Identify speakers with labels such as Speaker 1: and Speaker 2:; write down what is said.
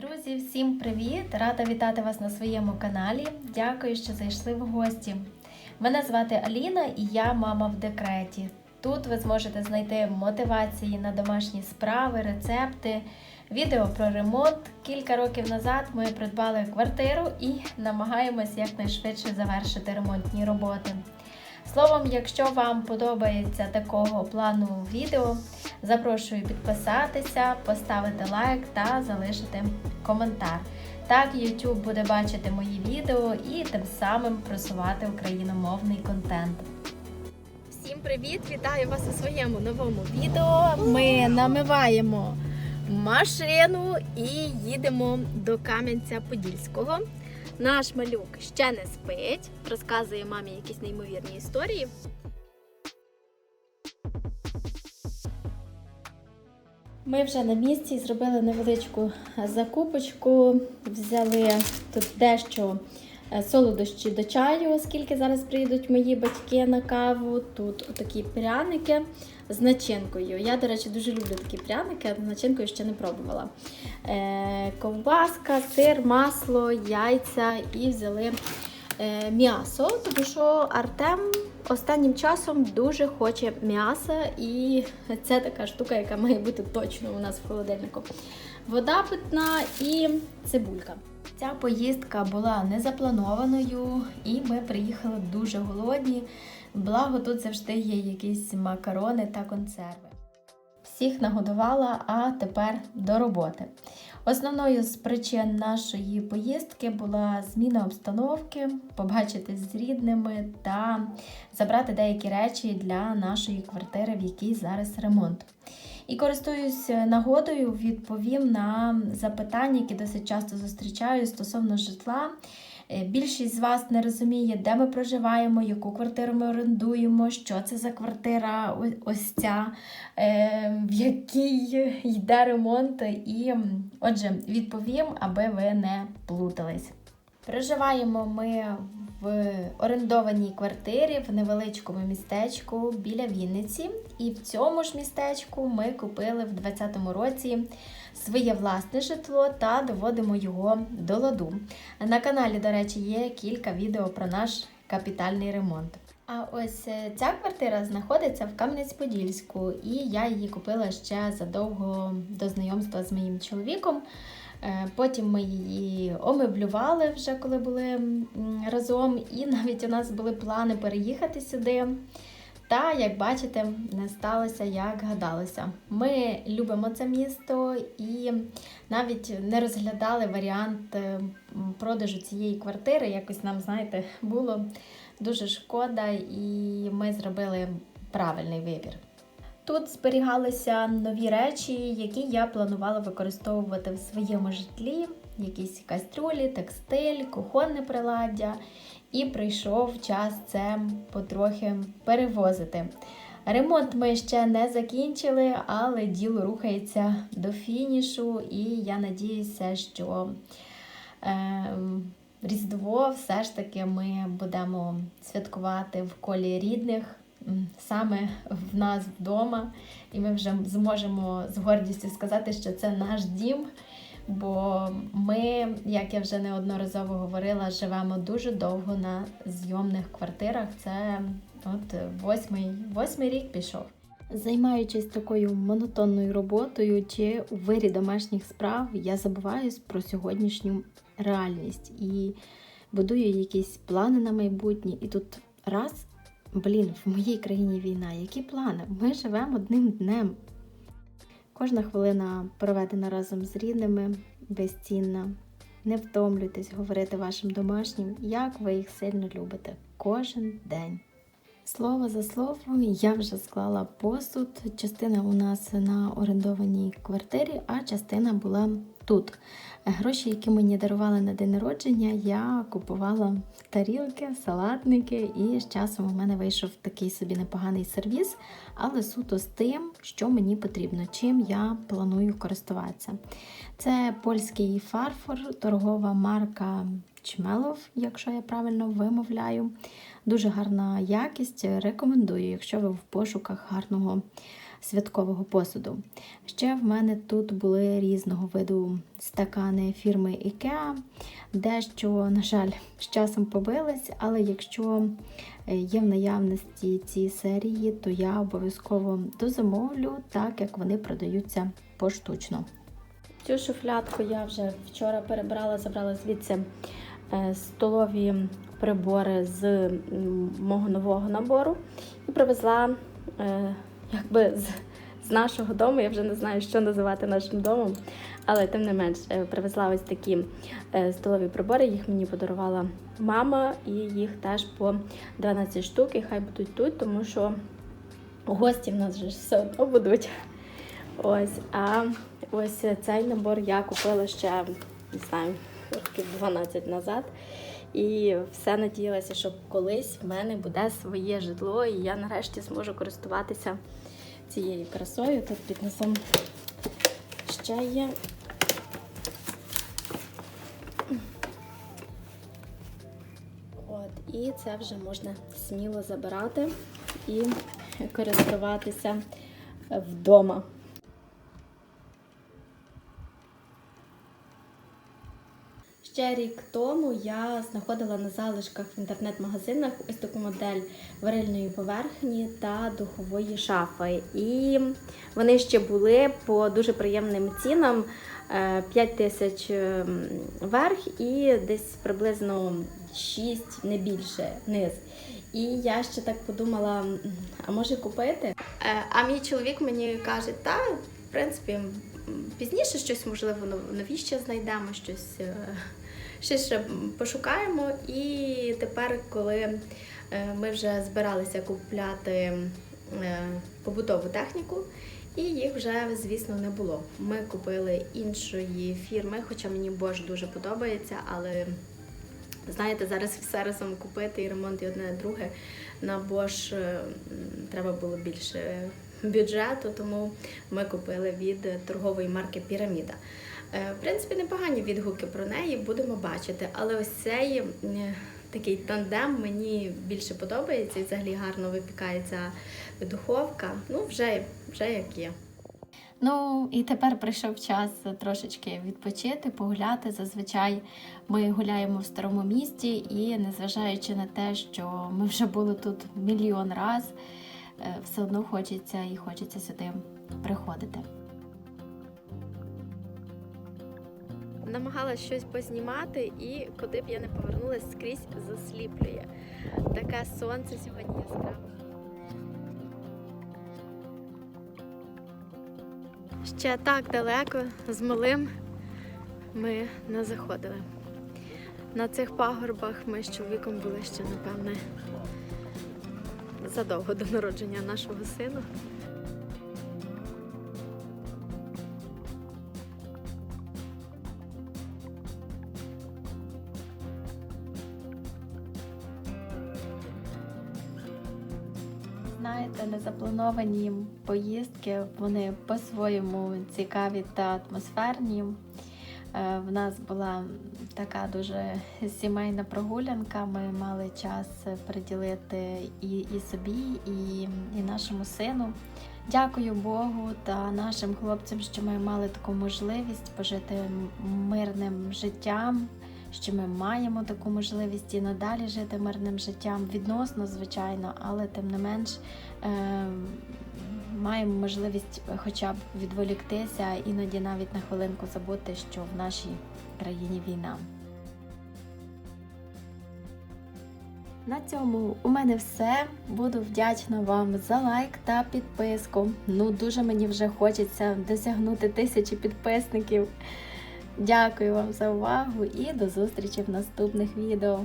Speaker 1: Друзі, всім привіт! Рада вітати вас на своєму каналі. Дякую, що зайшли в гості. Мене звати Аліна і я мама в декреті. Тут ви зможете знайти мотивації на домашні справи, рецепти, відео про ремонт. Кілька років назад ми придбали квартиру і намагаємось якнайшвидше завершити ремонтні роботи. Словом, якщо вам подобається такого плану відео, запрошую підписатися, поставити лайк та залишити коментар. Так YouTube буде бачити мої відео і тим самим просувати україномовний контент. Всім привіт! Вітаю вас у своєму новому відео. Ми намиваємо машину і їдемо до Кам'янця-Подільського. Наш малюк ще не спить, розказує мамі якісь неймовірні історії. Ми вже на місці зробили невеличку закупочку, взяли тут дещо солодощі до чаю, оскільки зараз приїдуть мої батьки на каву. Тут такі пряники з начинкою. Я, до речі, дуже люблю такі пряники, з начинкою ще не пробувала. Е, ковбаска, сир, масло, яйця і взяли е, м'ясо, тому що Артем останнім часом дуже хоче м'яса, і це така штука, яка має бути точно у нас в холодильнику. Вода питна і цибулька. Ця поїздка була незапланованою, і ми приїхали дуже голодні. Благо тут завжди є якісь макарони та консерви. Всіх нагодувала, а тепер до роботи. Основною з причин нашої поїздки була зміна обстановки, побачити з рідними та забрати деякі речі для нашої квартири, в якій зараз ремонт. І користуюсь нагодою, відповім на запитання, які досить часто зустрічаю стосовно житла. Е, Більшість з вас не розуміє, де ми проживаємо, яку квартиру ми орендуємо, що це за квартира, ось ця, е, в якій йде ремонт. І, отже, відповім, аби ви не плутались. Проживаємо ми в орендованій квартирі в невеличкому містечку біля Вінниці. І в цьому ж містечку ми купили в 2020 році своє власне житло та доводимо його до ладу. На каналі, до речі, є кілька відео про наш капітальний ремонт. А ось е, ця квартира знаходиться в Кам'янець-Подільську, і я її купила ще задовго до знайомства з моїм чоловіком. Е, Потім ми її омеблювали вже коли були разом, і навіть у нас були плани переїхати сюди. Та, як бачите, не сталося, як гадалося. Ми любимо це місто і навіть не розглядали варіант е, продажу цієї квартири. Якось нам, знаєте, було дуже шкода, і ми зробили правильний вибір. Тут зберігалися нові речі, які я планувала використовувати в своєму житлі: якісь кастрюлі, текстиль, кухонне приладдя. І прийшов час це потрохи перевозити. Ремонт ми ще не закінчили, але діло рухається до фінішу, і я надіюся, що е, Різдво все ж таки ми будемо святкувати в колі рідних, саме в нас вдома, і ми вже зможемо з гордістю сказати, що це наш дім. Бо ми, як я вже неодноразово говорила, живемо дуже довго на зйомних квартирах. Це от восьмий, восьмий рік пішов. Займаючись такою монотонною роботою чи у вирі домашніх справ, я забуваюсь про сьогоднішню реальність і будую якісь плани на майбутнє. І тут раз, блін, в моїй країні війна. Які плани? Ми живемо одним днем. Кожна хвилина проведена разом з рідними безцінна. Не втомлюйтесь говорити вашим домашнім, як ви їх сильно любите кожен день. Слово за слово, я вже склала посуд. Частина у нас на орендованій квартирі, а частина була тут. Гроші, які мені дарували на день народження, я купувала тарілки, салатники, і з часом у мене вийшов такий собі непоганий сервіс, але суто з тим, що мені потрібно, чим я планую користуватися. Це польський фарфор, торгова марка Чмелов, якщо я правильно вимовляю. Дуже гарна якість. Рекомендую, якщо ви в пошуках гарного святкового посуду. Ще в мене тут були різного виду стакани фірми IKEA, дещо, на жаль, з часом побились, але якщо е, є в наявності ці серії, то я обов'язково дозамовлю, так як вони продаються поштучно. Цю шуфлядку я вже вчора перебрала, забрала звідси е, столові прибори з мого нового набору і привезла е, якби з, з нашого дому. Я вже не знаю, що називати нашим домом, але тим не менш е, привезла ось такі е, столові прибори. Їх мені подарувала мама, і їх теж по 12 штук. І хай будуть тут, тому що гості в нас же ж все одно будуть. Ось, а ось цей набор я купила ще, не знаю, років 12 назад. І все надіялася, що колись в мене буде своє житло, і я нарешті зможу користуватися цією красою. Тут під носом ще є. От, і це вже можна сміло забирати і користуватися вдома. Ще рік тому я знаходила на залишках в інтернет-магазинах ось таку модель варильної поверхні та духової шафи. І вони ще були по дуже приємним цінам. е, 5 тисяч ем, верх і десь приблизно 6, не більше низ. І я ще так подумала, а може купити? Е, А мій чоловік мені каже, та в принципі пізніше щось можливо нов- новіще знайдемо, щось, е, щось ще пошукаємо. І тепер, коли е, ми вже збиралися купляти е, побутову техніку, і їх вже, звісно, не було. Ми купили іншої фірми, хоча мені Bosch дуже подобається, але знаєте, зараз все разом купити і ремонт і одне і друге на Bosch е, треба було більше бюджету, тому ми купили від торгової марки Піраміда. Е, В принципі, непогані відгуки про неї будемо бачити, але ось цей такий тандем мені більше подобається і взагалі гарно випікається духовка. Ну, вже, вже як є. Ну і тепер прийшов час трошечки відпочити, погуляти. Зазвичай ми гуляємо в старому місті, і незважаючи на те, що ми вже були тут мільйон раз, е, все одно хочеться і хочеться сюди приходити. Намагалась щось познімати, і куди б я не повернулася, скрізь засліплює. Таке сонце сьогодні яскраве. Ще так далеко з малим ми не заходили. На цих пагорбах ми з чоловіком були ще, напевне, задовго до народження нашого сина. Знаєте, незаплановані поїздки, вони по-своєму цікаві та атмосферні. Е, В нас була така дуже сімейна прогулянка. Ми мали час приділити і, і собі, і, і нашому сину. Дякую Богу та нашим хлопцям, що ми мали таку можливість пожити мирним життям, що ми маємо таку можливість і надалі жити мирним життям, відносно, звичайно, але тим не менш е, маємо можливість хоча б відволіктися, іноді навіть на хвилинку забути, що в нашій країні війна. На цьому у мене все. Буду вдячна вам за лайк та підписку. Ну, дуже мені вже хочеться досягнути тисячі підписників. Дякую вам за увагу і до зустрічі в наступних відео.